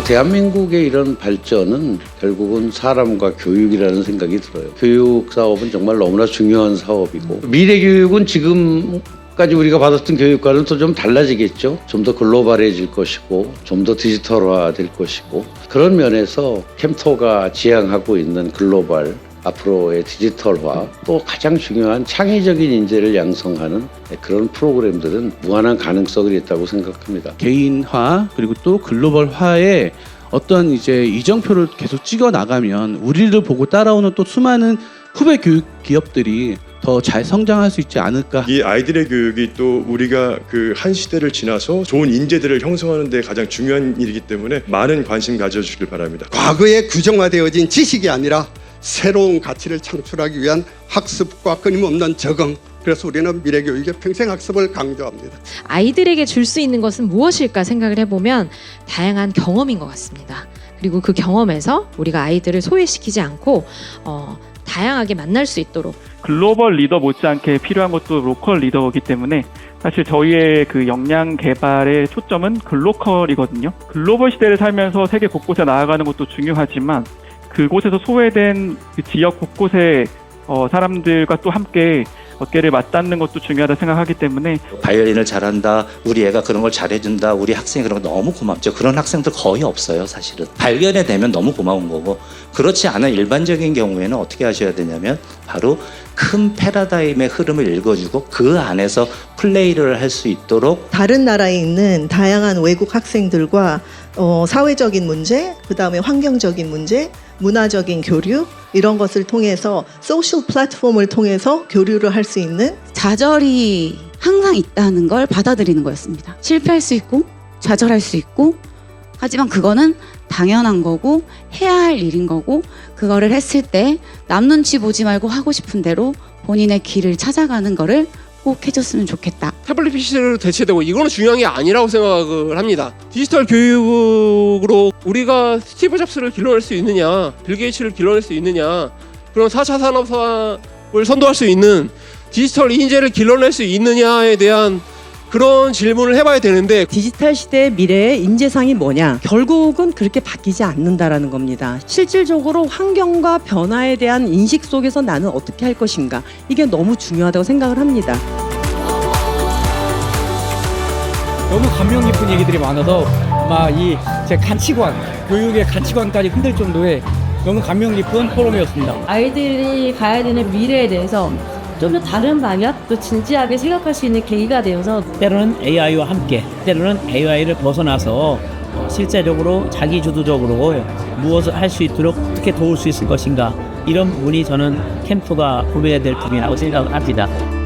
대한민국의 이런 발전은 결국은 사람과 교육이라는 생각이 들어요. 교육 사업은 정말 너무나 중요한 사업이고 미래 교육은 지금 까지 우리가 받았던 교육과는 또 좀 달라지겠죠. 좀 더 글로벌해질 것이고 좀 더 디지털화될 것이고 그런 면에서 캠토가 지향하고 있는 글로벌 앞으로의 디지털화 또 가장 중요한 창의적인 인재를 양성하는 그런 프로그램들은 무한한 가능성이 있다고 생각합니다. 개인화 그리고 또 글로벌화에 어떤 이제 이정표를 계속 찍어 나가면 우리를 보고 따라오는 또 수많은 후배 교육 기업들이 더 잘 성장할 수 있지 않을까 이 아이들의 교육이 또 우리가 그 한 시대를 지나서 좋은 인재들을 형성하는 데 가장 중요한 일이기 때문에 많은 관심 가져주시길 바랍니다. 과거에 규정화되어진 지식이 아니라 새로운 가치를 창출하기 위한 학습과 끊임없는 적응. 그래서 우리는 미래 교육의 평생 학습을 강조합니다. 아이들에게 줄 수 있는 것은 무엇일까 생각을 해보면 다양한 경험인 것 같습니다. 그리고 그 경험에서 우리가 아이들을 소외시키지 않고 어, 다양하게 만날 수 있도록 글로벌 리더 못지않게 필요한 것도 로컬 리더이기 때문에 사실 저희의 그 역량 개발의 초점은 글로컬이거든요. 글로벌 시대를 살면서 세계 곳곳에 나아가는 것도 중요하지만 그곳에서 소외된 그 지역 곳곳의 어, 사람들과 또 함께 어깨를 맞닿는 것도 중요하다 생각하기 때문에 바이올린을 잘한다. 우리 애가 그런 걸 잘해준다. 우리 학생이 그런 거 너무 고맙죠. 그런 학생들 거의 없어요, 사실은. 발견해 되면 너무 고마운 거고 그렇지 않은 일반적인 경우에는 어떻게 하셔야 되냐면 바로 큰 패러다임의 흐름을 읽어주고 그 안에서 플레이를 할 수 있도록 다른 나라에 있는 다양한 외국 학생들과 어, 사회적인 문제, 그 다음에 환경적인 문제, 문화적인 교류 이런 것을 통해서 소셜 플랫폼을 통해서 교류를 할 수 있는 좌절이 항상 있다는 걸 받아들이는 거였습니다. 실패할 수 있고 좌절할 수 있고 하지만 그거는 당연한 거고 해야 할 일인 거고 그거를 했을 때 남 눈치 보지 말고 하고 싶은 대로 본인의 길을 찾아가는 거를 꼭 해줬으면 좋겠다. 태블릿 PC로 대체되고 이거는 중요한 게 아니라고 생각을 합니다. 디지털 교육으로 우리가 스티브 잡스를 길러낼 수 있느냐, 빌 게이츠를 길러낼 수 있느냐, 그런 4차 산업 사업을 선도할 수 있는 디지털 인재를 길러낼 수 있느냐에 대한 그런 질문을 해봐야 되는데 디지털 시대의 미래의 인재상이 뭐냐? 결국은 그렇게 바뀌지 않는다라는 겁니다. 실질적으로 환경과 변화에 대한 인식 속에서 나는 어떻게 할 것인가? 이게 너무 중요하다고 생각을 합니다. 너무 감명 깊은 얘기들이 많아서 막이제 가치관, 교육의 가치관까지 흔들 정도의 너무 감명 깊은 포럼이었습니다. 아이들이 가야 되는 미래에 대해서 좀 더 다른 방향, 또 진지하게 생각할 수 있는 계기가 되어서 때로는 AI와 함께, 때로는 AI를 벗어나서 실제적으로 자기 주도적으로 무엇을 할 수 있도록 어떻게 도울 수 있을 것인가 이런 부분이 저는 캠프가 구매해야 될 부분이라고 생각합니다.